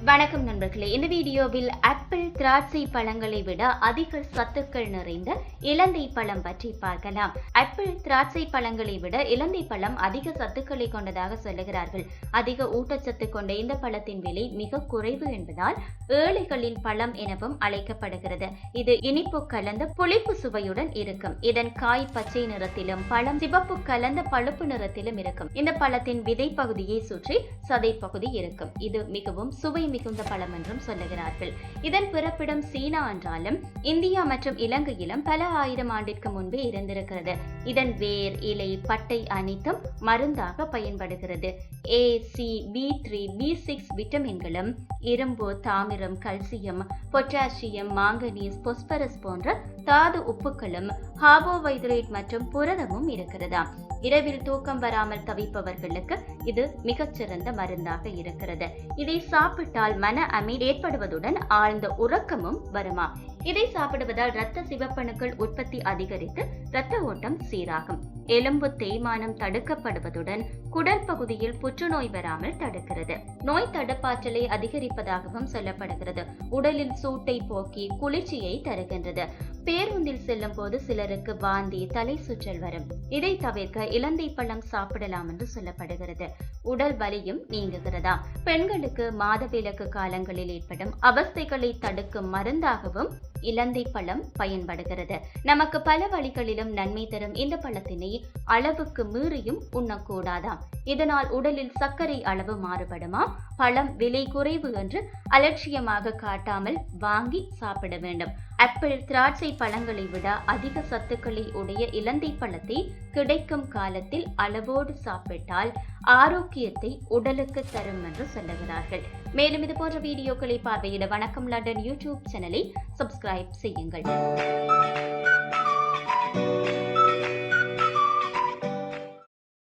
வணக்கம் நண்பர்களே. இந்த வீடியோவில் ஆப்பிள் திராட்சை பழங்களை விட அதிக சத்துக்கள் நிறைந்த இலந்தை பழம் பற்றி பார்க்கலாம். ஆப்பிள் திராட்சை பழங்களை விட இலந்தை பழம் அதிக சத்துக்களை கொண்டதாக சொல்லுகிறார்கள். அதிக ஊட்டச்சத்து கொண்ட இந்த பழத்தின் விலை மிக குறைவு என்பதால் ஏழைகளின் பழம் எனவும் அழைக்கப்படுகிறது. இது இனிப்பு கலந்த புளிப்பு சுவையுடன் இருக்கும். இதன் காய் பச்சை நிறத்திலும் பழம் சிவப்பு கலந்த பழுப்பு நிறத்திலும் இருக்கும். இந்த பழத்தின் விதை பகுதியை சுற்றி சதை பகுதி இருக்கும். இது மிகவும் சுவை மிகுந்த பழம் என்றும் சொல்லுகிறார்கள். இதன் பிறப்பிடம் சீனா என்றாலும் இந்தியா மற்றும் இலங்கையிலும் பல ஆயிரம் ஆண்டிற்கு முன்பே இருந்திருக்கிறது. இதன் வேர் இலை பட்டை அனைத்தும் மருந்தாக பயன்படுகிறது. A C B three B six விட்டமின்களும் இரும்பு தாமிரம் கல்சியம் பொட்டாசியம் மாங்கனீஸ் பொஸ்பரஸ் போன்ற தாது உப்புக்களும் கார்போஹைட்ரேட் மற்றும் புரதமும் இருக்கிறதா இரவில் தூக்கம் வராமல் தவிப்பவர்களுக்கு இது மிகச்சிறந்த மருந்தாக இருக்கிறது. இதை சாப்பிட்டால் மன அமைதி ஏற்படுவதுடன் ஆழ்ந்த உறக்கமும் வருமா? இதை சாப்பிடுவதால் இரத்த சிவப்பணுக்கள் உற்பத்தி அதிகரித்து இரத்த ஓட்டம் சீராகும். எலும்பு தேய்மானம் தடுக்கப்படுவதுடன் குடல் பகுதியில் புற்றுநோய் வராமல் தடுக்கிறது. நோய் தடுப்பாற்றலை அதிகரிப்பதாகவும் சொல்லப்படுகிறது. உடலில் சூட்டை போக்கி குளிர்ச்சியை தருகின்றது. பேருந்தில் செல்லும் போது சிலருக்கு வாந்தி தலை சுற்றல் வரும். இதை தவிர்க்க இலந்தை பழம் சாப்பிடலாம் என்று சொல்லப்படுகிறது. உடல் வலியும் நீங்குகிறதா? பெண்களுக்கு மாதவிலக்கு காலங்களில் ஏற்படும் அவஸ்தைகளை தடுக்கும் மருந்தாகவும் இலந்தை பழம் பயன்படுகிறது. நமக்கு பல வழிகளிலும் நன்மை தரும் இந்த பழத்தினை அளவுக்கு மீறியும் உண்ணக்கூடாதாம் இதனால் உடலில் சர்க்கரை அளவு மாறுபடுமா? பழம் விலை குறைவு என்று அலட்சியமாக காட்டாமல் வாங்கி சாப்பிட வேண்டும். ஆப்பிள் திராட்சை பழங்களை விட அதிக சத்துக்களை உடைய இலந்தை பழத்தை கிடைக்கும் காலத்தில் அளவோடு சாப்பிட்டால் ஆரோக்கியத்தை உடலுக்கு தரும் என்று சொல்லுகிறார்கள். மேலும் இது போன்ற வீடியோக்களை பார்வையிட வணக்கம். லண்டன் யூடியூப் சேனலை சப்ஸ்கிரைப் செய்யுங்கள்.